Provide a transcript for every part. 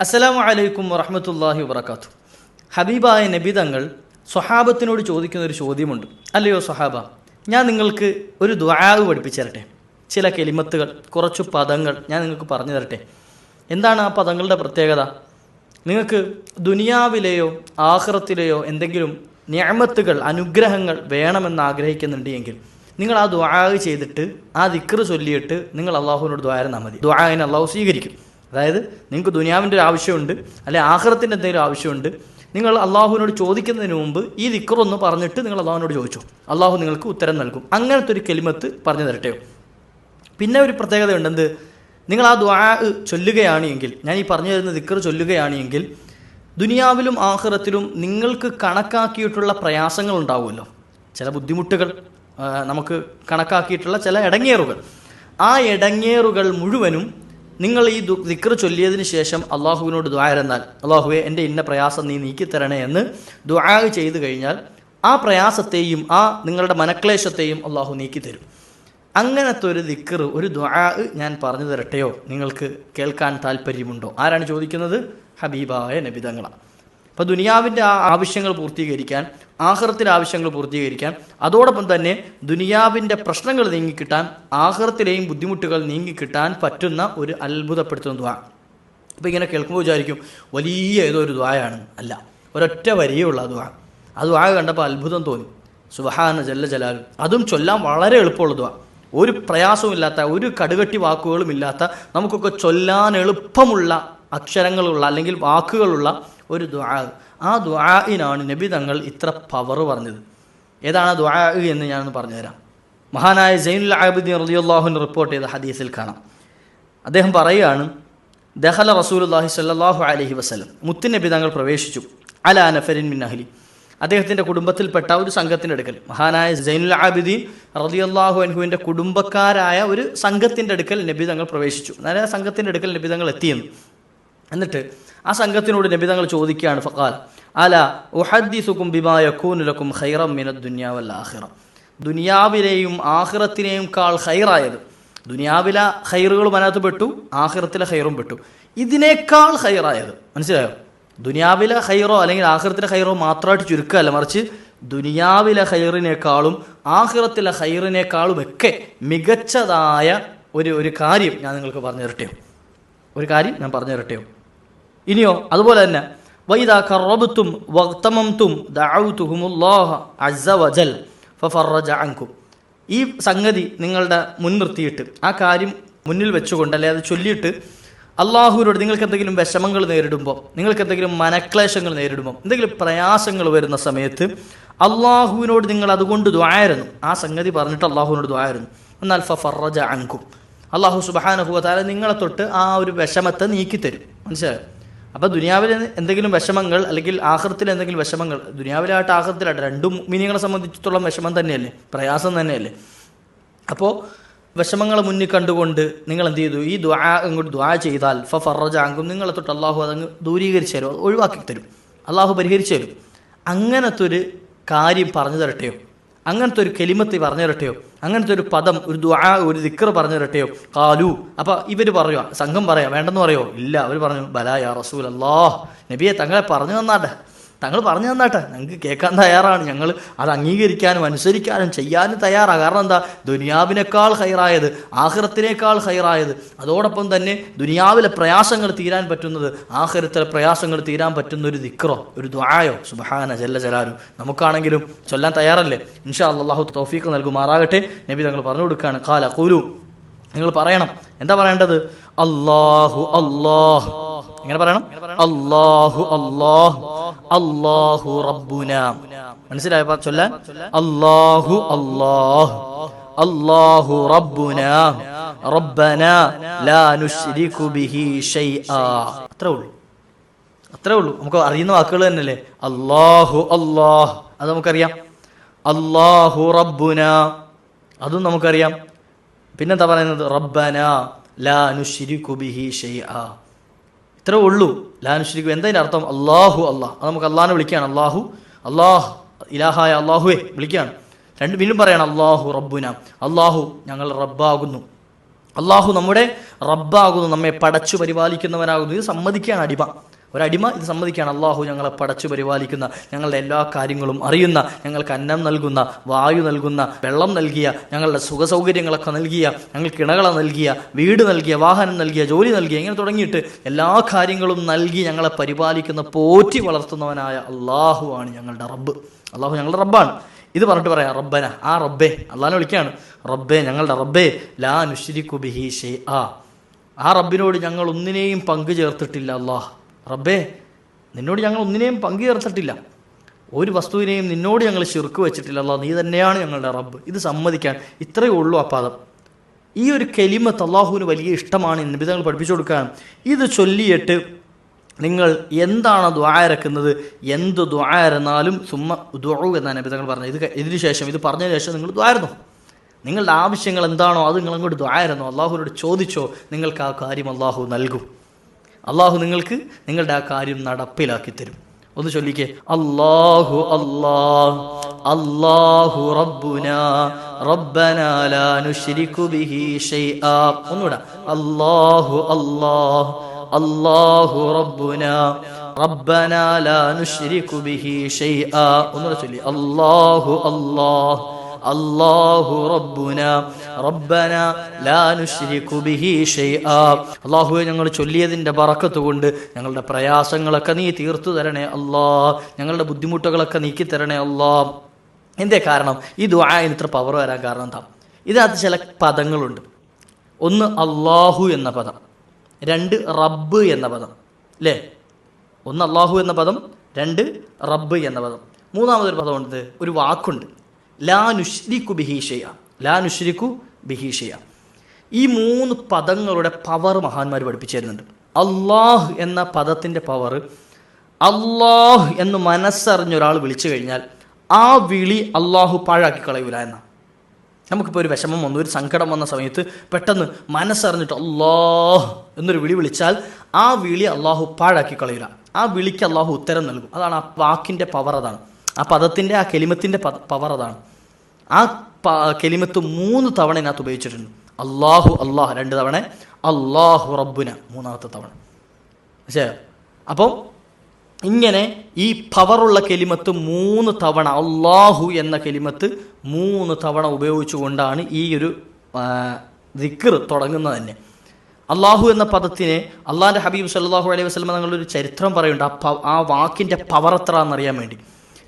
അസ്സലാമു അലൈക്കും വറഹമത്തല്ലാഹി വബർക്കാത്തു ഹബീബായ നബി തങ്ങൾ സ്വഹാബത്തിനോട് ചോദിക്കുന്ന ഒരു ചോദ്യമുണ്ട്. അല്ലയോ സ്വഹാബ ഞാൻ നിങ്ങൾക്ക് ഒരു ദ്വാവ് പഠിപ്പിച്ചു തരട്ടെ ചില കെലിമത്തുകൾ കുറച്ച് പദങ്ങൾ ഞാൻ നിങ്ങൾക്ക് പറഞ്ഞു തരട്ടെ. എന്താണ് ആ പദങ്ങളുടെ പ്രത്യേകത? നിങ്ങൾക്ക് ദുനിയാവിലെയോ ആഹ്റത്തിലെയോ എന്തെങ്കിലും ഞാമത്തുകൾ അനുഗ്രഹങ്ങൾ വേണമെന്ന് ആഗ്രഹിക്കുന്നുണ്ട് എങ്കിൽ നിങ്ങൾ ആ ദ്വാ ചെയ്തിട്ട് ആ ദിക്ർ ചൊല്ലിയിട്ട് നിങ്ങൾ അള്ളാഹുവിനോട് ദ്വാരുന്നാൽ മതി. ദ്വാവിനെ അള്ളാഹു സ്വീകരിക്കും. അതായത് നിങ്ങൾക്ക് ദുനിയാവിന്റെ ഒരു ആവശ്യമുണ്ട് അല്ലെ ആഹ്റത്തിന്റെ എന്തെങ്കിലും ആവശ്യമുണ്ട് നിങ്ങൾ അള്ളാഹുവിനോട് ചോദിക്കുന്നതിന് മുമ്പ് ഈ ദിക്കറൊന്ന് പറഞ്ഞിട്ട് നിങ്ങൾ അള്ളാഹുവിനോട് ചോദിച്ചു. അള്ളാഹു നിങ്ങൾക്ക് ഉത്തരം നൽകും. അങ്ങനത്തെ ഒരു കെലിമത്ത് പറഞ്ഞു തരട്ടെയോ പിന്നെ ഒരു പ്രത്യേകത എന്ത്? നിങ്ങൾ ആ ദ്വാ ചൊല്ലുകയാണ് എങ്കിൽ ഞാൻ ഈ പറഞ്ഞു തരുന്ന ദിക്കർ ചൊല്ലുകയാണ് എങ്കിൽ ദുനിയാവിലും ആഹ്റത്തിലും നിങ്ങൾക്ക് കണക്കാക്കിയിട്ടുള്ള പ്രയാസങ്ങൾ ഉണ്ടാവുമല്ലോ. ചില ബുദ്ധിമുട്ടുകൾ നമുക്ക് കണക്കാക്കിയിട്ടുള്ള ചില ഇടങ്ങേറുകൾ. ആ ഇടങ്ങേറുകൾ മുഴുവനും നിങ്ങൾ ഈ ദിക്ർ ചൊല്ലിയതിന് ശേഷം അള്ളാഹുവിനോട് ദ്വാരന്നാൽ അള്ളാഹുവെ എന്റെ ഇന്ന പ്രയാസം നീ നീക്കിത്തരണേ എന്ന് ദ്വാ ചെയ്തു കഴിഞ്ഞാൽ ആ പ്രയാസത്തെയും ആ നിങ്ങളുടെ മനക്ലേശത്തെയും അള്ളാഹു നീക്കിത്തരും. അങ്ങനത്തെ ഒരു ദിക്കർ ഒരു ദ്വാ ഞാൻ പറഞ്ഞു തരട്ടെയോ? നിങ്ങൾക്ക് കേൾക്കാൻ താല്പര്യമുണ്ടോ ആരാണ് ചോദിക്കുന്നത്? ഹബീബായ നബിതങ്ങളാണ്. അപ്പോൾ ദുനിയാവിന്റെ ആ ആവശ്യങ്ങൾ പൂർത്തീകരിക്കാൻ ആഹ്റത്തിലെ ആവശ്യങ്ങൾ പൂർത്തീകരിക്കാൻ അതോടൊപ്പം തന്നെ ദുനിയാവിന്റെ പ്രശ്നങ്ങൾ നീങ്ങിക്കിട്ടാൻ ആഹ്റത്തിലെയും ബുദ്ധിമുട്ടുകൾ നീങ്ങിക്കിട്ടാൻ പറ്റുന്ന ഒരു അത്ഭുതപ്പെടുത്തുന്ന ദ്വാ അപ്പോൾ ഇങ്ങനെ കേൾക്കുമ്പോൾ വിചാരിക്കും വലിയ ഏതോ ഒരു ദ്വായാണ് അല്ല ഒരൊറ്റ വരിയുള്ള ദ്വാ ആ ദ്വാ കണ്ടപ്പോൾ അത്ഭുതം തോന്നി. സുബഹാന ജല്ല ജലാലു. അതും ചൊല്ലാൻ വളരെ എളുപ്പമുള്ള ദ്വാ ഒരു പ്രയാസവുമില്ലാത്ത ഒരു കടുകട്ടി വാക്കുകളും ഇല്ലാത്ത നമുക്കൊക്കെ ചൊല്ലാൻ എളുപ്പമുള്ള അക്ഷരങ്ങളുള്ള അല്ലെങ്കിൽ വാക്കുകളുള്ള ഒരു ദ്വാ ആ ദ്വാഇനാണ് നബി തങ്ങൾ ഇത്ര പവർ പറഞ്ഞത്. ഏതാണ് ദ്വാ എന്ന് ഞാനൊന്ന് പറഞ്ഞുതരാം. മഹാനായ ജൈനുൽ ആബിദ്ദീൻ റളിയല്ലാഹുവിന് റിപ്പോർട്ട് ചെയ്ത ഹദീസിൽ കാണാം. അദ്ദേഹം പറയുകയാണ് ദഹല റസൂലുല്ലാഹി സ്വല്ലല്ലാഹു അലൈഹി വസല്ലം. മുത്തുനബി തങ്ങൾ പ്രവേശിച്ചു. അല നഫരിൻ മിൻ അഹ്ലി. അദ്ദേഹത്തിന്റെ കുടുംബത്തിൽപ്പെട്ട ഒരു സംഘത്തിന്റെ അടുക്കൽ. മഹാനായ സൈനുൽ ആബിദീൻ റളിയല്ലാഹു അൻഹുവിന്റെ കുടുംബക്കാരായ ഒരു സംഘത്തിന്റെ അടുക്കൽ നബി തങ്ങൾ പ്രവേശിച്ചു. അതായത് ആ സംഘത്തിന്റെ അടുക്കൽ നബി തങ്ങൾ എത്തിയെന്ന്. എന്നിട്ട് ആ സംഘത്തിനോട് നബി തങ്ങൾ ചോദിക്കുകയാണ് ഫക്കാൽ അല ഉഹദ്ദിസുക്കും ബിമാ ബിമായ ലക്കും ഖൈറം മിന ദുനിയാവൽ ആഖിറ. ദുനിയാവിലെയും ആഹിറത്തിനെയും കാൾ ഹൈറായത് ദുനിയാവിലെ ഹൈറുകളും അതിനകത്ത് പെട്ടു ആഹിറത്തിലെ ഹൈറും പെട്ടു. ഇതിനേക്കാൾ ഹൈറായത് മനസ്സിലായോ? ദുനിയാവിലെ ഹൈറോ അല്ലെങ്കിൽ ആഹിറത്തിലെ ഹൈറോ മാത്രമായിട്ട് ചുരുക്കമല്ല മറിച്ച് ദുനിയാവിലെ ഹൈറിനേക്കാളും ആഹിറത്തിലെ ഹൈറിനേക്കാളും ഒക്കെ മികച്ചതായ ഒരു ഒരു കാര്യം ഞാൻ നിങ്ങൾക്ക് പറഞ്ഞു തരട്ടെയോ ഒരു കാര്യം ഞാൻ പറഞ്ഞു തരട്ടെയോ ഇനിയോ അതുപോലെ തന്നെ വൈദ കറബത്തും വക്തമംതും അങ്കും ഈ സംഗതി നിങ്ങളുടെ മുൻനിർത്തിയിട്ട് ആ കാര്യം മുന്നിൽ വെച്ചുകൊണ്ട് അല്ലെ അത് ചൊല്ലിയിട്ട് അള്ളാഹുവിനോട് നിങ്ങൾക്ക് എന്തെങ്കിലും വിഷമങ്ങൾ നേരിടുമ്പോൾ നിങ്ങൾക്ക് എന്തെങ്കിലും മനക്ലേശങ്ങൾ നേരിടുമ്പോൾ എന്തെങ്കിലും പ്രയാസങ്ങൾ വരുന്ന സമയത്ത് അള്ളാഹുവിനോട് നിങ്ങൾ അതുകൊണ്ട് ദ്വായിരുന്നു ആ സംഗതി പറഞ്ഞിട്ട് അള്ളാഹുവിനോട് ദ്വായിരുന്നു എന്നാൽ ഫറജ അങ്കും അള്ളാഹു സുബാനുഭവത്താല നിങ്ങളെ തൊട്ട് ആ ഒരു വിഷമത്തെ നീക്കിത്തരും. മനസ്സിലായോ? അപ്പോൾ ദുനിയാവിൽ എന്തെങ്കിലും വിഷമങ്ങൾ അല്ലെങ്കിൽ ആഹൃത്തിൽ എന്തെങ്കിലും വിഷമങ്ങൾ ദുനിയാവിലായിട്ട് ആഹൃത്തിലായിട്ട് രണ്ടും മീനിങ്ങളെ സംബന്ധിച്ചിടത്തോളം വിഷമം തന്നെയല്ലേ പ്രയാസം തന്നെയല്ലേ? അപ്പോൾ വിഷമങ്ങൾ മുന്നിൽ കണ്ടുകൊണ്ട് നിങ്ങൾ എന്ത് ചെയ്തു? ഈ ദ്വാ ഇങ്ങോട്ട് ദ്വാ ചെയ്താൽ ഫ ഫറജാങ്കും നിങ്ങളെ തൊട്ട് അള്ളാഹു അതങ്ങ് ദൂരീകരിച്ച് തരും ഒഴിവാക്കി തരും. അള്ളാഹു പരിഹരിച്ചു തരും. അങ്ങനത്തെ ഒരു കാര്യം പറഞ്ഞു തരട്ടെയോ അങ്ങനത്തെ ഒരു കെലിമത്ത് പറഞ്ഞു തരട്ടെയോ? അങ്ങനത്തെ ഒരു പദം ഒരു ദ്വാ ഒരു ദിക്കർ പറഞ്ഞു തരട്ടെയോ? കാലു അപ്പൊ ഇവർ പറയുക സംഘം പറയാം വേണ്ടെന്ന് പറയോ ഇല്ല അവർ പറഞ്ഞു ബലാ യാ റസൂൽ അല്ലാ നബിയെ തങ്ങളെ പറഞ്ഞു തന്നാട്ടെ. തങ്ങൾ പറഞ്ഞു തന്നാട്ടെ ഞങ്ങൾക്ക് കേൾക്കാൻ തയ്യാറാണ്. ഞങ്ങൾ അത് അംഗീകരിക്കാനും അനുസരിക്കാനും ചെയ്യാനും തയ്യാറാണ്. കാരണം എന്താ? ദുനിയാവിനേക്കാൾ ഹൈറായത് ആഹ്റത്തിനേക്കാൾ ഹൈറായത്. അതോടൊപ്പം തന്നെ ദുനിയാവിലെ പ്രയാസങ്ങൾ തീരാൻ പറ്റുന്നത് ആഹ്റത്തിലെ പ്രയാസങ്ങൾ തീരാൻ പറ്റുന്ന ഒരു ദിക്റോ ഒരു ദ്വായോ സുബഹാന ജല്ല ജലാലു. നമുക്കാണെങ്കിലും ചൊല്ലാൻ തയ്യാറല്ലേ? ഇൻഷാ അള്ളാഹു തൗഫീഖ് നൽകുമാറാകട്ടെ. നബി തങ്ങൾ പറഞ്ഞു കൊടുക്കുകയാണ് കാല കൂലു നിങ്ങൾ പറയണം. എന്താ പറയേണ്ടത്? അള്ളാഹു അല്ലാഹ്. എങ്ങനെ പറയണം? അള്ളാഹു അല്ലാഹ്. അല്ലാഹു റബ്ബുന. മനസ്സിലായോ? ചൊല്ലാൻ? അള്ളാഹു അള്ളാഹു അള്ളാഹു റബ്ബുന. റബ്ബന. ലാ നുശ്രികു ബിഹി ഷൈആ. അത്രേ ഉള്ളൂ. അത്രേ ഉള്ളൂ. നമുക്ക് അറിയുന്ന വാക്കുകൾ തന്നെയല്ലേ? അള്ളാഹു അള്ളാഹ് അത് നമുക്കറിയാം. അള്ളാഹു റബ്ബുന. അതും നമുക്കറിയാം. പിന്നെന്താ പറയുന്നത്? റബ്ബന. ലാ നുശ്രികു ബിഹി ഷൈആ. ഇത്രേ ഉള്ളൂ. ലാനുശ്രീക്കും നുശ്രികു എന്തതിന്റെ അർത്ഥം? അള്ളാഹു അള്ളാഹ് അത് നമുക്ക് അള്ളാഹിനെ വിളിക്കുകയാണ്. അള്ളാഹു അള്ളാഹ് ഇലാഹായ അള്ളാഹുവേ വിളിക്കുകയാണ്. രണ്ട് വീണ്ടും പറയണം അള്ളാഹു റബ്ബുന. അള്ളാഹു ഞങ്ങൾ റബ്ബാകുന്നു. അള്ളാഹു നമ്മുടെ റബ്ബാകുന്നു. നമ്മെ പടച്ചു പരിപാലിക്കുന്നവനാകുന്നു. ഇത് സമ്മതിക്കുകയാണ് അടിമ. ഒരടിമ ഇത് സമ്മതിക്കുകയാണ്. അള്ളാഹു ഞങ്ങളെ പടച്ചു പരിപാലിക്കുന്ന ഞങ്ങളുടെ എല്ലാ കാര്യങ്ങളും അറിയുന്ന ഞങ്ങൾക്ക് അന്നം നൽകുന്ന വായു നൽകുന്ന വെള്ളം നൽകിയ ഞങ്ങളുടെ സുഖസൗകര്യങ്ങളൊക്കെ നൽകിയ ഞങ്ങൾക്ക് ഇണകളെ നൽകിയ വീട് നൽകിയ വാഹനം നൽകിയ ജോലി നൽകിയ ഇങ്ങനെ തുടങ്ങിയിട്ട് എല്ലാ കാര്യങ്ങളും നൽകി ഞങ്ങളെ പരിപാലിക്കുന്ന പോറ്റി വളർത്തുന്നവനായ അള്ളാഹു ആണ് ഞങ്ങളുടെ റബ്ബ്. അള്ളാഹു ഞങ്ങളുടെ റബ്ബാണ്. ഇത് പറഞ്ഞിട്ട് പറയാം റബ്ബന ആ റബ്ബേ. അള്ളാഹിനെ വിളിക്കുകയാണ് റബ്ബേ ഞങ്ങളുടെ റബ്ബേ ലാ നുഷിരിക്കു ബിഹി ഷേ ആ ആ റബ്ബിനോട് ഞങ്ങൾ ഒന്നിനെയും പങ്കു ചേർത്തിട്ടില്ല അള്ളാഹ്. റബ്ബേ നിന്നോട് ഞങ്ങൾ ഒന്നിനെയും പങ്കു ചേർത്തിട്ടില്ല ഒരു വസ്തുവിനെയും നിന്നോട് ഞങ്ങൾ ശിർക്ക് വെച്ചിട്ടില്ല. അല്ല നീ തന്നെയാണ് ഞങ്ങളുടെ റബ്ബ്. ഇത് സമ്മതിക്കാൻ ഇത്രയേ ഉള്ളൂ ആ പാദം ഈ ഒരു കെലിമത്ത് അള്ളാഹുവിന് വലിയ ഇഷ്ടമാണ് നിബിധങ്ങൾ പഠിപ്പിച്ചു കൊടുക്കാൻ. ഇത് ചൊല്ലിയിട്ട് നിങ്ങൾ എന്താണ് ദ്വാരക്കുന്നത് എന്ത് ദ്വാരന്നാലും സുമ്മ ദ്വു എന്നാണ് നബിതങ്ങൾ പറഞ്ഞത്. ഇത് ഇതിനു ശേഷം ഇത് പറഞ്ഞതിന് ശേഷം നിങ്ങൾ ദ്വാരുന്നു നിങ്ങളുടെ ആവശ്യങ്ങൾ എന്താണോ അത് നിങ്ങൾ അങ്ങോട്ട് ദ്വാരുന്നു അള്ളാഹുവിനോട് ചോദിച്ചോ നിങ്ങൾക്ക് ആ കാര്യം അള്ളാഹു നൽകും. അള്ളാഹു നിങ്ങൾക്ക് നിങ്ങളുടെ ആ കാര്യം നടപ്പിലാക്കി തരും. ഒന്ന് ചൊല്ലിക്കേ. അല്ലാഹു അല്ലാഹ് അല്ലാഹു റബ്ബുന ഒന്നുകൂടെ. അല്ലാഹു അല്ലാഹ് അല്ലാഹു റബ്ബുന ഒന്നുകൂടെ ചൊല്ലി. അല്ലാഹു അല്ലാഹ് അല്ലാഹു റബ്ബുന റബ്ബന ലാ ബിഹി അല്ലാഹുവേ ഞങ്ങൾ ചൊല്ലിയതിന്റെ ബറക്കത്ത് കൊണ്ട് ഞങ്ങളുടെ പ്രയാസങ്ങളൊക്കെ നീ തീർത്തു തരണേ അല്ലാ. ഞങ്ങളുടെ ബുദ്ധിമുട്ടുകളൊക്കെ നീക്കി തരണേ അല്ലാ. എന്തേ കാരണം? ഈ ദുആ ഇത്ര പവർ വരാൻ കാരണം എന്താ? ഇതിനകത്ത് ചില പദങ്ങളുണ്ട്. ഒന്ന് അള്ളാഹു എന്ന പദം രണ്ട് റബ്ബ് എന്ന പദം അല്ലേ ഒന്ന് അള്ളാഹു എന്ന പദം രണ്ട് റബ്ബ് എന്ന പദം. മൂന്നാമതൊരു പദമുണ്ട് ഒരു വാക്കുണ്ട്. ലാ നുഷ്രിക്കു ബിഹീഷയ ലാ നുഷ്രിക്കു ബിഹീഷയ ഈ മൂന്ന് പദങ്ങളുടെ പവർ മഹാന്മാർ പഠിപ്പിച്ചു തരുന്നുണ്ട് അള്ളാഹ് എന്ന പദത്തിന്റെ പവർ അള്ളാഹ് എന്ന് മനസ്സറിഞ്ഞ ഒരാൾ വിളിച്ചു കഴിഞ്ഞാൽ ആ വിളി അള്ളാഹു പാഴാക്കി കളയൂല എന്നാണ് നമുക്കിപ്പോൾ ഒരു വിഷമം വന്നു ഒരു സങ്കടം വന്ന സമയത്ത് പെട്ടെന്ന് മനസ്സറിഞ്ഞിട്ട് അള്ളാഹ് എന്നൊരു വിളി വിളിച്ചാൽ ആ വിളി അള്ളാഹു പാഴാക്കി കളയില്ല ആ വിളിക്ക് അള്ളാഹു ഉത്തരം നൽകും. അതാണ് ആ വാക്കിന്റെ പവർ അതാണ്. ആ പദത്തിന്റെ ആ കെലിമത്തിന്റെ പവർ അതാണ്. ആ കെലിമത്ത് മൂന്ന് തവണ ഇതിനകത്ത് ഉപയോഗിച്ചിട്ടുണ്ട്. അള്ളാഹു അള്ളാഹ് രണ്ട് തവണ. അള്ളാഹു റബ്ബുന മൂന്നാമത്തെ തവണ. മനസ്സിലായോ? അപ്പോൾ ഇങ്ങനെ ഈ പവറുള്ള കെലിമത്ത് മൂന്ന് തവണ അള്ളാഹു എന്ന കെലിമത്ത് മൂന്ന് തവണ ഉപയോഗിച്ചുകൊണ്ടാണ് ഈ ഒരു ദിക്കർ തുടങ്ങുന്നത് തന്നെ. അള്ളാഹു എന്ന പദത്തിനെ അള്ളാഹിന്റെ ഹബീബ് സല്ലാഹു അലൈഹി വസ്ലമെന്നുള്ളൊരു ചരിത്രം പറയുന്നുണ്ട്. ആ ആ വാക്കിന്റെ പവർ എത്ര എന്നറിയാൻ വേണ്ടി.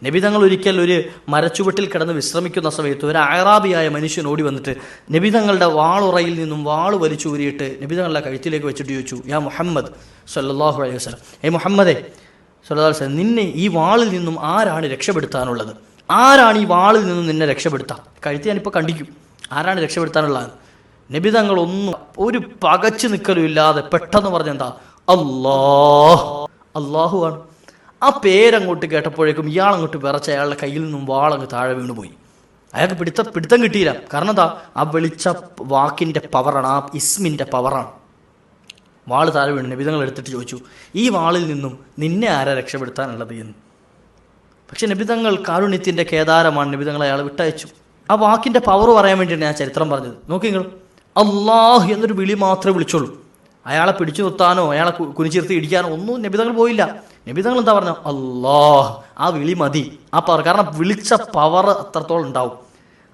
നബി തങ്ങൾ ഒരിക്കൽ ഒരു മരച്ചുവട്ടിൽ കിടന്ന് വിശ്രമിക്കുന്ന സമയത്ത് ഒരു അയറാബിയായ മനുഷ്യൻ ഓടി വന്നിട്ട് നബി തങ്ങളുടെ വാളുറയിൽ നിന്നും വാൾ വലിച്ചൂരിയിട്ട് നബി തങ്ങളുടെ കഴുത്തിലേക്ക് വെച്ചിട്ട് ചോദിച്ചു യാ മുഹമ്മദ് സല്ലാഹു അലൈഹി വസ്ലം ഏ മുഹമ്മദേ സല്ലാ വസ്ലം നിന്നെ ഈ വാളിൽ നിന്നും ആരാണ് രക്ഷപ്പെടുത്താനുള്ളത്? ആരാണ് ഈ വാളിൽ നിന്നും നിന്നെ രക്ഷപ്പെടുത്താം കഴുത്തി ഞാനിപ്പോൾ കണ്ടിക്കും ആരാണ് രക്ഷപ്പെടുത്താനുള്ളത് നബി തങ്ങൾ ഒന്നും ഒരു പകച്ചു നിൽക്കലും ഇല്ലാതെ പെട്ടെന്ന് പറഞ്ഞെന്താ? അല്ലാഹ്. അള്ളാഹു ആണ്. ആ പേരങ്ങോട്ട് കേട്ടപ്പോഴേക്കും ഇയാൾ അങ്ങോട്ട് വിറച്ച് അയാളുടെ കയ്യിൽ നിന്നും വാളങ്ങ് താഴെ വീണുപോയി. അയാൾക്ക് പിടുത്ത പിടുത്തം കിട്ടിയില്ല. കാരണം എന്താ? ആ വിളിച്ച വാക്കിന്റെ പവറാണ് ആ ഇസ്മിന്റെ പവറാണ്. വാൾ താഴെ വീണ്. നബിതങ്ങൾ എടുത്തിട്ട് ചോദിച്ചു ഈ വാളിൽ നിന്നും നിന്നെ ആരാ രക്ഷപ്പെടുത്താനുള്ളത് എന്ന്? പക്ഷെ നബിതങ്ങൾ കാരുണ്യത്തിന്റെ കേദാരമാണ് നബിതങ്ങൾ അയാൾ വിട്ടയച്ചു. ആ വാക്കിന്റെ പവർ പറയാൻ വേണ്ടിയാണ് ഞാൻ ചരിത്രം പറഞ്ഞത്. നോക്കി നിങ്ങൾ അള്ളാഹ് എന്നൊരു വിളി മാത്രമേ വിളിച്ചുള്ളൂ. അയാളെ പിടിച്ചു നിർത്താനോ അയാളെ കുനിച്ചിരുത്തി ഇടിക്കാനോ ഒന്നും നബിതങ്ങൾ പോയില്ല. നബിതങ്ങൾ എന്താ പറഞ്ഞു? അല്ലാഹ് ആ വിളി മതി. ആ പവർ കാരണം വിളിച്ച പവർ അത്രത്തോളം ഉണ്ടാവും.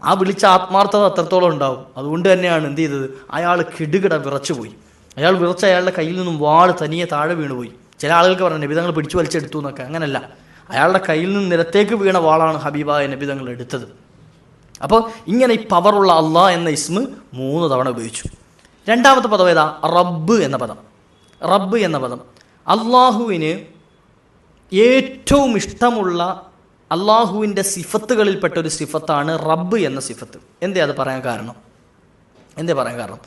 ആ വിളിച്ച ആത്മാർത്ഥത അത്രത്തോളം ഉണ്ടാവും. അതുകൊണ്ട് തന്നെയാണ് എന്ത് ചെയ്തത്? അയാൾ കിടുകിട വിറച്ചുപോയി. അയാൾ വിറച്ച അയാളുടെ കയ്യിൽ നിന്നും വാൾ തനിയെ താഴെ വീണുപോയി. ചില ആളുകൾക്ക് പറഞ്ഞു നബിതങ്ങൾ പിടിച്ചു വലിച്ചെടുത്തു എന്നൊക്കെ. അങ്ങനല്ല. അയാളുടെ കയ്യിൽ നിന്ന് നിലത്തേക്ക് വീണ വാളാണ് ഹബീബായ നബിതങ്ങൾ എടുത്തത്. അപ്പോൾ ഇങ്ങനെ ഈ പവറുള്ള അള്ളാഹ് എന്ന ഇസ്മ് മൂന്ന് തവണ ഉപയോഗിച്ചു. രണ്ടാമത്തെ പദം ഏതാ? റബ്ബ് എന്ന പദം. റബ്ബ് എന്ന പദം. അള്ളാഹുവിന് ഏറ്റവും ഇഷ്ടമുള്ള അള്ളാഹുവിന്റെ സിഫത്തുകളിൽപ്പെട്ട ഒരു സിഫത്താണ് റബ്ബ് എന്ന സിഫത്ത്. എന്തേ അത് പറയാൻ കാരണം? എന്തേ പറയാൻ കാരണം?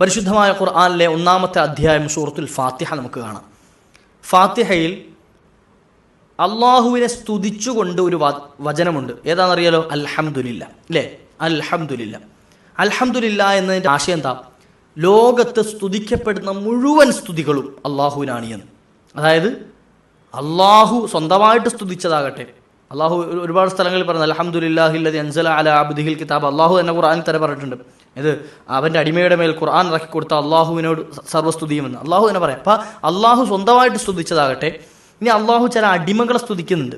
പരിശുദ്ധമായ ഖുർആാനിലെ ഒന്നാമത്തെ അധ്യായം സൂറത്തുൽ ഫാത്തിഹ നമുക്ക് കാണാം. ഫാത്തിഹയിൽ അള്ളാഹുവിനെ സ്തുതിച്ചുകൊണ്ട് ഒരു വചനമുണ്ട്. ഏതാണെന്നറിയാലോ? അൽഹമുല്ല അല്ലേ അൽഹമുല്ല അൽഹമുല്ല എന്നതിന്റെ ആശയം എന്താ? ലോകത്ത് സ്തുതിക്കപ്പെടുന്ന മുഴുവൻ സ്തുതികളും അള്ളാഹുവിനാണ് എന്ന്. അതായത് അള്ളാഹു സ്വന്തമായിട്ട് സ്തുതിച്ചതാകട്ടെ. അള്ളാഹു ഒരുപാട് സ്ഥലങ്ങളിൽ പറയുന്നത് അലഹമുല്ലാഹില്ലതി അൻസല അല അബ്ദിഹിൽ കിതാബ്. അള്ളാഹു തന്നെ ഖുർആൻ തന്നെ പറഞ്ഞിട്ടുണ്ട്. ഇത് അവന്റെ അടിമയുടെ മേൽ ഖുർആൻ ഇറക്കി കൊടുത്ത അള്ളാഹുവിനോട് സർവസ്തുതിയുമെന്ന് അള്ളാഹു തന്നെ പറയാം അപ്പം അള്ളാഹു സ്വന്തമായിട്ട് സ്തുതിച്ചതാകട്ടെ. ഇനി അള്ളാഹു ചില അടിമകളെ സ്തുതിക്കുന്നുണ്ട്.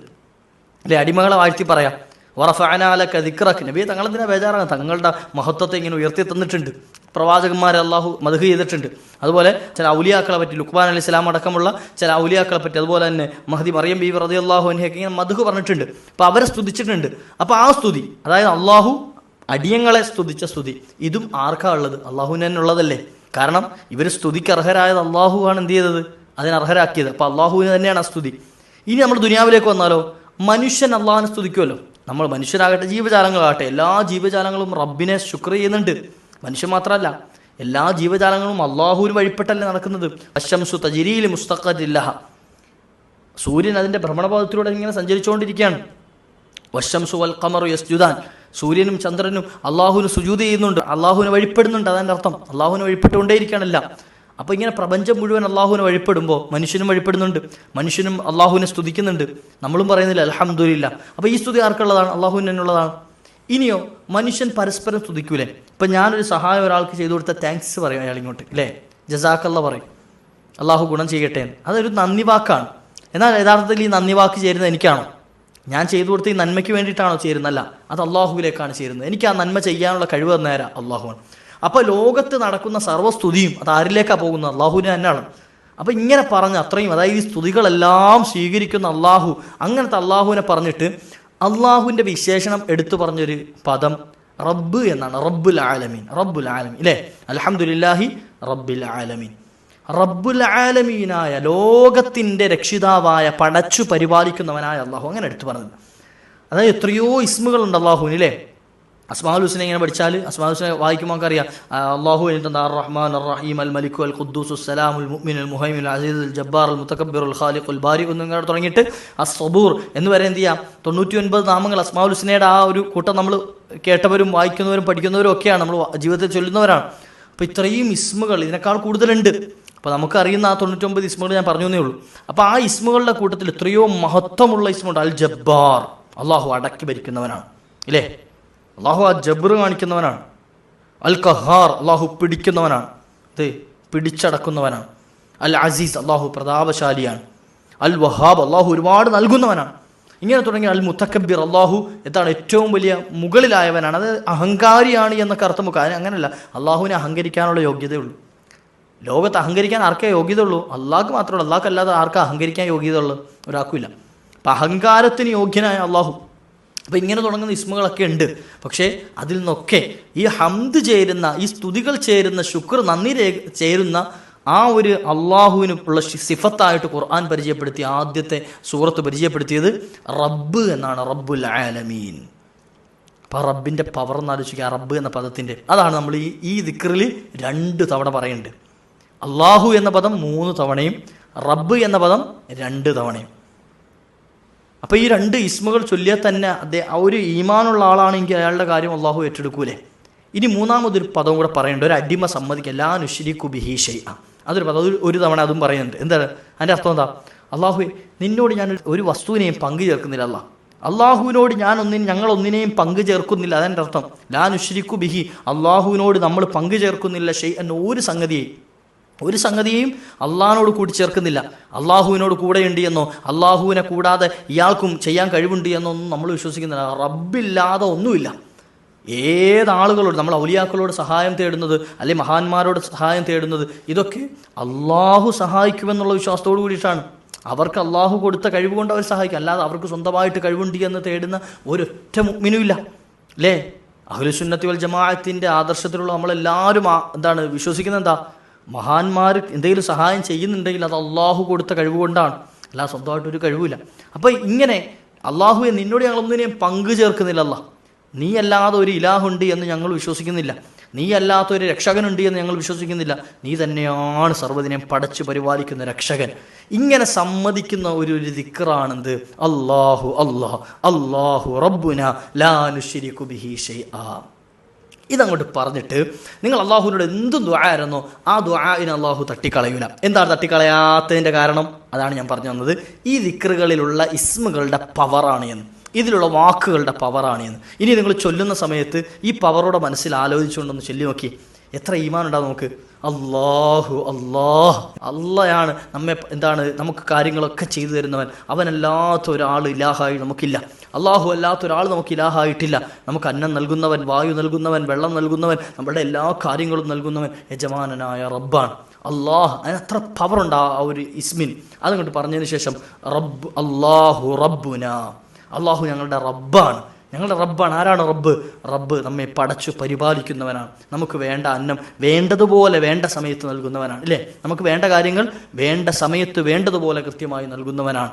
അല്ലെ അടിമകളെ വാഴ്ത്തി പറയാം വറഫാനാലക്ക ദിക്റക്ക് നബിയെ തങ്ങളെന്തിനാ ബേജാറാണ് തങ്ങളുടെ മഹത്വത്തെ ഇങ്ങനെ ഉയർത്തി തന്നിട്ടുണ്ട് പ്രവാചകന്മാരെ അള്ളാഹു മധു ചെയ്തിട്ടുണ്ട്. അതുപോലെ ചില ഔലിയാക്കളെ പറ്റി ലുക്ബാൻ അലി ഇസ്ലാം അടക്കമുള്ള ചില ഔലിയാക്കളെ പറ്റി അതുപോലെ തന്നെ മഹദി മറിയം ബി റതി അള്ളാഹു അനഹയൊക്കെ ഇങ്ങനെ മധു പറഞ്ഞിട്ടുണ്ട്. അപ്പോൾ അവരെ സ്തുതിച്ചിട്ടുണ്ട്. അപ്പോൾ ആ സ്തുതി അതായത് അള്ളാഹു അടിയങ്ങളെ സ്തുതിച്ച സ്തുതി ഇതും ആർക്കാ ഉള്ളത്? അള്ളാഹുവിന് തന്നെ ഉള്ളതല്ലേ? കാരണം ഇവർ സ്തുതിക്ക് അർഹരായത് അള്ളാഹുവാണ് എന്ത് ചെയ്തത്? അതിന് അർഹരാക്കിയത്. അപ്പോൾ അള്ളാഹുവിന് തന്നെയാണ് ആ സ്തുതി. ഇനി നമ്മൾ ദുനിയാവിലേക്ക് വന്നാലോ? മനുഷ്യൻ അള്ളാഹിനെ സ്തുതിക്കുമല്ലോ നമ്മൾ മനുഷ്യരാകട്ടെ ജീവജാലങ്ങളാകട്ടെ എല്ലാ ജീവജാലങ്ങളും റബ്ബിനെ ശുക്ർ ചെയ്യുന്നുണ്ട്. മനുഷ്യൻ മാത്രമല്ല എല്ലാ ജീവജാലങ്ങളും അള്ളാഹുവിന് വഴിപ്പെട്ടല്ലേ നടക്കുന്നത്. അശംസു തജിരിയിൽ മുസ്തഖദില്ലഹ സൂര്യൻ അതിന്റെ ഭ്രമണപഥത്തിലൂടെ ഇങ്ങനെ സഞ്ചരിച്ചുകൊണ്ടിരിക്കുകയാണ്. വശംസു വൽ ഖമറു യസ്ജുദാൻ. സൂര്യനും ചന്ദ്രനും അള്ളാഹുവിന് സുജൂത് ചെയ്യുന്നുണ്ട്. അള്ളാഹുവിന് വഴിപ്പെടുന്നുണ്ട് അതിന്റെ അർത്ഥം. അള്ളാഹുവിന് വഴിപ്പെട്ടുകൊണ്ടേയിരിക്കുകയാണല്ല. അപ്പോൾ ഇങ്ങനെ പ്രപഞ്ചം മുഴുവൻ അള്ളാഹുവിന് വഴിപ്പെടുമ്പോൾ മനുഷ്യനും വഴിപ്പെടുന്നുണ്ട്. മനുഷ്യനും അള്ളാഹുവിനെ സ്തുതിക്കുന്നുണ്ട്. നമ്മളും പറയുന്നില്ല അലഹമുല്ല അപ്പോൾ ഈ സ്തുതി ആർക്കുള്ളതാണ്? അള്ളാഹുവിന് തന്നെയുള്ളതാണ്. ഇനിയോ മനുഷ്യൻ പരസ്പരം സ്തുതിക്കൂലേ ഇപ്പം ഞാനൊരു സഹായം ഒരാൾക്ക് ചെയ്തു കൊടുത്ത താങ്ക്സ് പറയും അയാൾ ഇങ്ങോട്ട് അല്ലേ ജസാക്കല്ല പറയും. അള്ളാഹു ഗുണം ചെയ്യട്ടെ എന്ന്. അതൊരു നന്ദി വാക്കാണ്. എന്നാൽ യഥാർത്ഥത്തിൽ ഈ നന്ദി വാക്ക് ചേരുന്നത് എനിക്കാണോ? ഞാൻ ചെയ്തു കൊടുത്ത ഈ നന്മയ്ക്ക് വേണ്ടിയിട്ടാണോ ചേരുന്നല്ല അത് അള്ളാഹുവിലേക്കാണ് ചേരുന്നത്. എനിക്ക് ആ നന്മ ചെയ്യാനുള്ള കഴിവ് തന്നേരാ അള്ളാഹുവാണ് അപ്പോൾ ലോകത്ത് നടക്കുന്ന സർവസ്തുതിയും അത് ആരിലേക്കാണ് പോകുന്നത്? അള്ളാഹുവിന് തന്നെയാണ്. അപ്പോൾ ഇങ്ങനെ പറഞ്ഞ് അത്രയും അതായത് ഈ സ്തുതികളെല്ലാം സ്വീകരിക്കുന്ന അള്ളാഹു അങ്ങനത്തെ അള്ളാഹുവിനെ പറഞ്ഞിട്ട് അള്ളാഹുവിന്റെ വിശേഷണം എടുത്തു പറഞ്ഞൊരു പദം റബ്ബ് എന്നാണ്. റബ്ബുൽ ആലമീൻ. റബ്ബുൽ ആലമീൻ. അല്ലേ അലഹമുല്ലാഹി റബ്ബുൽ ആലമീൻ. റബ്ബുൽ ആലമീനായ ലോകത്തിന്റെ രക്ഷിതാവായ പടച്ചു പരിപാലിക്കുന്നവനായ അള്ളാഹു. അങ്ങനെ എടുത്തു പറഞ്ഞത്. അതായത് എത്രയോ ഇസ്മുകളുണ്ട് അള്ളാഹുവിന് ഹുസിനെ ഇങ്ങനെ പഠിച്ചാൽ അസ്മാൽ ഹുസിനെ വായിക്കുമ്പോൾ ആ, അള്ളാഹു എന്നിട്ട് അർ റഹ്മാൻ അർ റഹീം അൽ മലിക്കു അൽ ഖുദ്ദൂസ് സലാം ഉൽ മുഅ്മിൻ അൽ മുഹൈമിൻ അസീസ് അൽ ജബ്ബാർ അൽ മുത്തക്കബിർ ഉൽ ഖാലിഖ് ഉൽ ബാരി എന്നിങ്ങനെ തുടങ്ങിയിട്ട് അസ് സബൂർ എന്ന് വരെ എന്ത് ചെയ്യാം? തൊണ്ണൂറ്റി ഒൻപത് നാമങ്ങൾ അസ്മാൽ ഹുസ്നയുടെ ആ ഒരു കൂട്ടം നമ്മൾ കേട്ടവരും വായിക്കുന്നവരും പഠിക്കുന്നവരും ഒക്കെയാണ് നമ്മൾ ജീവിതത്തിൽ ചൊല്ലുന്നവരാണ്. അപ്പോൾ ഇത്രയും ഇസ്മുകൾ ഇതിനേക്കാൾ കൂടുതലുണ്ട്. അപ്പോൾ നമുക്കറിയുന്ന ആ തൊണ്ണൂറ്റൊമ്പത് ഇസ്മുകൾ ഞാൻ പറഞ്ഞു എന്നേ ഉള്ളൂ. അപ്പോൾ ആ ഇസ്മുകളുടെ കൂട്ടത്തിൽ എത്രയോ മഹത്വമുള്ള ഇസ്മുണ്ട്. അൽ ജബ്ബാർ. അള്ളാഹു അടക്കി ഭരിക്കുന്നവനാണ്. ഇല്ലേ? അള്ളാഹു ആ ജബർ കാണിക്കുന്നവനാണ്. അൽ കഹാർ അള്ളാഹു പിടിക്കുന്നവനാണ്. ഇത് പിടിച്ചടക്കുന്നവനാണ്. അൽ അസീസ് അള്ളാഹു പ്രതാപശാലിയാണ്. അൽ വഹാബ് അള്ളാഹു ഒരുപാട് നൽകുന്നവനാണ്. ഇങ്ങനെ തുടങ്ങി അൽ മുത്തക്കബിർ അള്ളാഹു എന്താണ് ഏറ്റവും വലിയ മുകളിലായവനാണ്. അത് അഹങ്കാരിയാണ് എന്നൊക്കെ അർത്ഥം വെക്കുക അതിന് അങ്ങനെയല്ല. അള്ളാഹുവിനെ അഹങ്കരിക്കാനുള്ള യോഗ്യതയുള്ളൂ. ലോകത്ത് അഹങ്കരിക്കാൻ ആർക്കേ യോഗ്യത ഉള്ളൂ അള്ളാഹ്ക്ക് മാത്രമേ ഉള്ളൂ. അല്ലാതെ ആർക്കാ അഹങ്കരിക്കാൻ യോഗ്യത ഉള്ളൂ ഒരാൾക്കുമില്ല അപ്പം അഹങ്കാരത്തിന് യോഗ്യനായ അള്ളാഹു അപ്പം ഇങ്ങനെ തുടങ്ങുന്ന ഇസ്മുകളൊക്കെ ഉണ്ട്. പക്ഷേ അതിൽ നിന്നൊക്കെ ഈ ഹംദ് ചേരുന്ന ഈ സ്തുതികൾ ചേരുന്ന ശുക്ർ നന്ദി ചേരുന്ന ആ ഒരു അള്ളാഹുവിന് ഉള്ള സിഫത്തായിട്ട് ഖുർആൻ പരിചയപ്പെടുത്തി ആദ്യത്തെ സൂറത്ത് പരിചയപ്പെടുത്തിയത് റബ്ബ് എന്നാണ് റബ്ബുൽ ആലമീൻ. അപ്പോൾ റബ്ബിന്റെ പവർ എന്ന് ആലോചിക്കുക റബ്ബ് എന്ന പദത്തിന്റെ അതാണ് നമ്മൾ ഈ ഈ ദിക്റിൽ രണ്ട് തവണ പറയുന്നുണ്ട്. അള്ളാഹു എന്ന പദം മൂന്ന് തവണയും റബ്ബ് എന്ന പദം രണ്ട് തവണയും. അപ്പോൾ ഈ രണ്ട് ഇസ്മുകൾ ചൊല്ലിയാൽ തന്നെ അദ്ദേഹം ആ ഒരു ഈമാനുള്ള ആളാണെങ്കിൽ അയാളുടെ കാര്യം അള്ളാഹു ഏറ്റെടുക്കൂലേ? ഇനി മൂന്നാമതൊരു പദം കൂടെ പറയേണ്ട ഒരു അടിമ സമ്മതിക്കുക ലാ നുഷിരിക്കു ബിഹി ഷെയ്അ അതൊരു പദം ഒരു- ഒരു തവണ അതും പറയുന്നുണ്ട്. എന്താണ്? അതിന്റെ അർത്ഥം എന്താ? അള്ളാഹു നിന്നോട് ഞാൻ ഒരു- വസ്തുവിനെയും പങ്കു ചേർക്കുന്നില്ല അല്ല. അള്ളാഹുവിനോട് ഞാൻ ഒന്നിന് ഞങ്ങൾ ഒന്നിനെയും പങ്കു ചേർക്കുന്നില്ല. അതെന്റെ അർത്ഥം. ലാ നുശ്രിക്കു ബിഹി. അള്ളാഹുവിനോട് നമ്മൾ പങ്കു ചേർക്കുന്നില്ല ഷെയ് എന്ന ഒരു സംഗതിയെയും ഒരു സംഗതിയും അള്ളാഹിനോട് കൂടി ചേർക്കുന്നില്ല. അള്ളാഹുവിനോട് കൂടെയുണ്ട് എന്നോ അള്ളാഹുവിനെ കൂടാതെ ഇയാൾക്കും ചെയ്യാൻ കഴിവുണ്ട് എന്നോ ഒന്നും നമ്മൾ വിശ്വസിക്കുന്നില്ല. റബ്ബില്ലാതെ ഒന്നുമില്ല. ഏതാളുകളോട് നമ്മൾ ഔലിയാക്കളോട് സഹായം തേടുന്നത് അല്ലെങ്കിൽ മഹാന്മാരോട് സഹായം തേടുന്നത് ഇതൊക്കെ അള്ളാഹു സഹായിക്കുമെന്നുള്ള വിശ്വാസത്തോടു കൂടിയിട്ടാണ്. അവർക്ക് അള്ളാഹു കൊടുത്ത കഴിവ് കൊണ്ട് അവർ സഹായിക്കും. അല്ലാതെ അവർക്ക് സ്വന്തമായിട്ട് കഴിവുണ്ട് എന്ന് തേടുന്ന ഒരൊറ്റ മുഗ്മിനുമില്ല അല്ലേ? അഹ്ലുസുന്നത്തി വൽ ജമാഅത്തിന്റെ ആദർശത്തിലുള്ള നമ്മളെല്ലാവരും എന്താണ് വിശ്വസിക്കുന്നത് എന്താ? മഹാന്മാർ എന്തെങ്കിലും സഹായം ചെയ്യുന്നുണ്ടെങ്കിൽ അത് അള്ളാഹു കൊടുത്ത കഴിവ് കൊണ്ടാണ്. അല്ലാതെ സ്വന്തമായിട്ടൊരു കഴിവില്ല അപ്പോൾ ഇങ്ങനെ അള്ളാഹുവെ നിന്നോട് ഞങ്ങളൊന്നിനെയും പങ്കു ചേർക്കുന്നില്ല അല്ലാ നീ അല്ലാതെ ഒരു ഇലാഹുണ്ട് എന്ന് ഞങ്ങൾ വിശ്വസിക്കുന്നില്ല. നീ അല്ലാത്ത ഒരു രക്ഷകനുണ്ട് എന്ന് ഞങ്ങൾ വിശ്വസിക്കുന്നില്ല. നീ തന്നെയാണ് സർവദിനം പടച്ചു പരിപാലിക്കുന്ന രക്ഷകൻ. ഇങ്ങനെ സമ്മതിക്കുന്ന ഒരു ഒരു ദിക്റാണെന്ത്? അള്ളാഹു അള്ളാഹ് അള്ളാഹു റബ്ബുന ലാനുഷിരിക്കു ബിഹി ഷൈആ ഇതങ്ങോട്ട് പറഞ്ഞിട്ട് നിങ്ങൾ അള്ളാഹുവിനോട് എന്തും ദ്വായായിരുന്നോ ആ ദ്വായിനെ അള്ളാഹു തട്ടിക്കളയൂല. എന്താണ് തട്ടിക്കളയാത്തതിന്റെ കാരണം? അതാണ് ഞാൻ പറഞ്ഞു തന്നത് ഈ ദിക്റുകളിലുള്ള ഇസ്മുകളുടെ പവറാണ് എന്ന്. ഇതിലുള്ള വാക്കുകളുടെ പവറാണ് എന്ന്. ഇനി നിങ്ങൾ ചൊല്ലുന്ന സമയത്ത് ഈ പവറോടെ മനസ്സിൽ ആലോചിച്ചുകൊണ്ടൊന്ന് ചൊല്ലി നോക്കി എത്ര ഈമാൻ ഉണ്ടാവും നമുക്ക്? അള്ളാഹു അള്ളാഹ് അള്ളയാണ് നമ്മെ എന്താണ് നമുക്ക് കാര്യങ്ങളൊക്കെ ചെയ്തു തരുന്നവൻ. അവനല്ലാത്ത ഒരാൾ ഇലാഹായി നമുക്കില്ല. അള്ളാഹു അല്ലാത്ത ഒരാൾ നമുക്ക് ഇലാഹായിട്ടില്ല. നമുക്ക് അന്നം നൽകുന്നവൻ വായു നൽകുന്നവൻ വെള്ളം നൽകുന്നവൻ നമ്മുടെ എല്ലാ കാര്യങ്ങളും നൽകുന്നവൻ യജമാനനായ റബ്ബാണ്. അള്ളാഹ് അതിന് അത്ര ഉണ്ട് ആ ഒരു ഇസ്മിൻ. അതങ്ങോട്ട് പറഞ്ഞതിന് ശേഷം റബ്ബ് അള്ളാഹു റബ്ബുന. അള്ളാഹു ഞങ്ങളുടെ റബ്ബാണ്. ഞങ്ങളുടെ റബ്ബാണ്. ആരാണ് റബ്ബ്? റബ്ബ് നമ്മെ പടച്ചു പരിപാലിക്കുന്നവനാണ്. നമുക്ക് വേണ്ട അന്നം വേണ്ടതുപോലെ വേണ്ട സമയത്ത് നൽകുന്നവനാണ്. ഇല്ലേ? നമുക്ക് വേണ്ട കാര്യങ്ങൾ വേണ്ട സമയത്ത് വേണ്ടതുപോലെ കൃത്യമായി നൽകുന്നവനാണ്.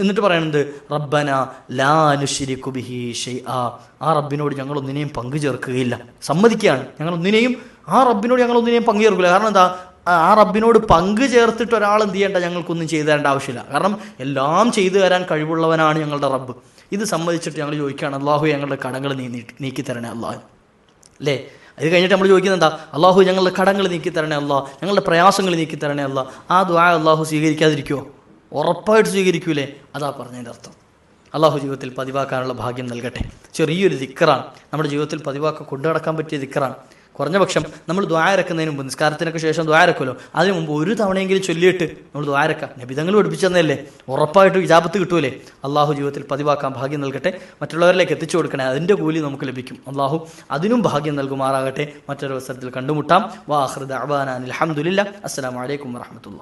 എന്നിട്ട് പറയുന്നത് റബ്ബന ലാനുശിരി കുബിഹി ഷെയ് ആ ആ റബ്ബിനോട് ഞങ്ങൾ ഒന്നിനെയും പങ്കു ചേർക്കുകയില്ല. സമ്മതിക്കുകയാണ്. ഞങ്ങൾ ഒന്നിനെയും ആ റബ്ബിനോട് ഞങ്ങൾ ഒന്നിനെയും പങ്കു ചേർക്കില്ല കാരണം എന്താ? ആ റബ്ബിനോട് പങ്കു ചേർത്തിട്ട് ഒരാൾ എന്ത് ചെയ്യേണ്ട? ഞങ്ങൾക്കൊന്നും ചെയ്തു തരേണ്ട ആവശ്യമില്ല. കാരണം എല്ലാം ചെയ്തു തരാൻ കഴിവുള്ളവനാണ് ഞങ്ങളുടെ റബ്ബ്. ഇത് സമ്മതിച്ചിട്ട് ഞങ്ങൾ ചോദിക്കുകയാണ് അള്ളാഹു ഞങ്ങളുടെ കടങ്ങൾ നീ- നീക്കി തരണേ അള്ളാഹു അല്ലേ? ഇത് കഴിഞ്ഞിട്ട് നമ്മൾ ചോദിക്കുന്നത് എന്താ? അള്ളാഹു ഞങ്ങളുടെ കടങ്ങൾ നീക്കി തരണേ അല്ല ഞങ്ങളുടെ പ്രയാസങ്ങൾ നീക്കി തരണേ അല്ല ആ ദ്വാ അള്ളാഹു സ്വീകരിക്കാതിരിക്കുമോ ഉറപ്പായിട്ട് സ്വീകരിക്കൂലേ? അതാ പറഞ്ഞതിന്റെ അർത്ഥം. അള്ളാഹു ജീവിതത്തിൽ പതിവാക്കാനുള്ള ഭാഗ്യം നൽകട്ടെ. ചെറിയൊരു ദിക്കറാണ്. നമ്മുടെ ജീവിതത്തിൽ പതിവാക്ക കൊണ്ടു നടക്കാൻ പറ്റിയ ദിക്കറാണ്. കുറഞ്ഞ പക്ഷം നമ്മൾ ദ്വാരക്കുന്നതിന് മുമ്പ് നിസ്കാരത്തിനൊക്കെ ശേഷം ദ്വാരക്കുമല്ലോ അതിന് മുമ്പ് ഒരു തവണയെങ്കിലും ചൊല്ലിയിട്ട് നമ്മൾ ദ്വാരക്കാം നബിതങ്ങൾ പഠിപ്പിച്ചെന്നല്ലേ? ഉറപ്പായിട്ട് വിജാപത്ത് കിട്ടൂലേ? അള്ളാഹു ജീവിതത്തിൽ പതിവാക്കാൻ ഭാഗ്യം നൽകട്ടെ. മറ്റുള്ളവരിലേക്ക് എത്തിച്ചു കൊടുക്കണേ അതിന്റെ കൂലി നമുക്ക് ലഭിക്കും. അള്ളാഹു അതിനും ഭാഗ്യം നൽകുമാറാകട്ടെ. മറ്റൊരു അവസരത്തിൽ കണ്ടുമുട്ടാം. വാഹൃദ് അബാനാൻ അലഹമുല്ല അസ്സാം വലൈക്കും വാഹമത്തുള്ള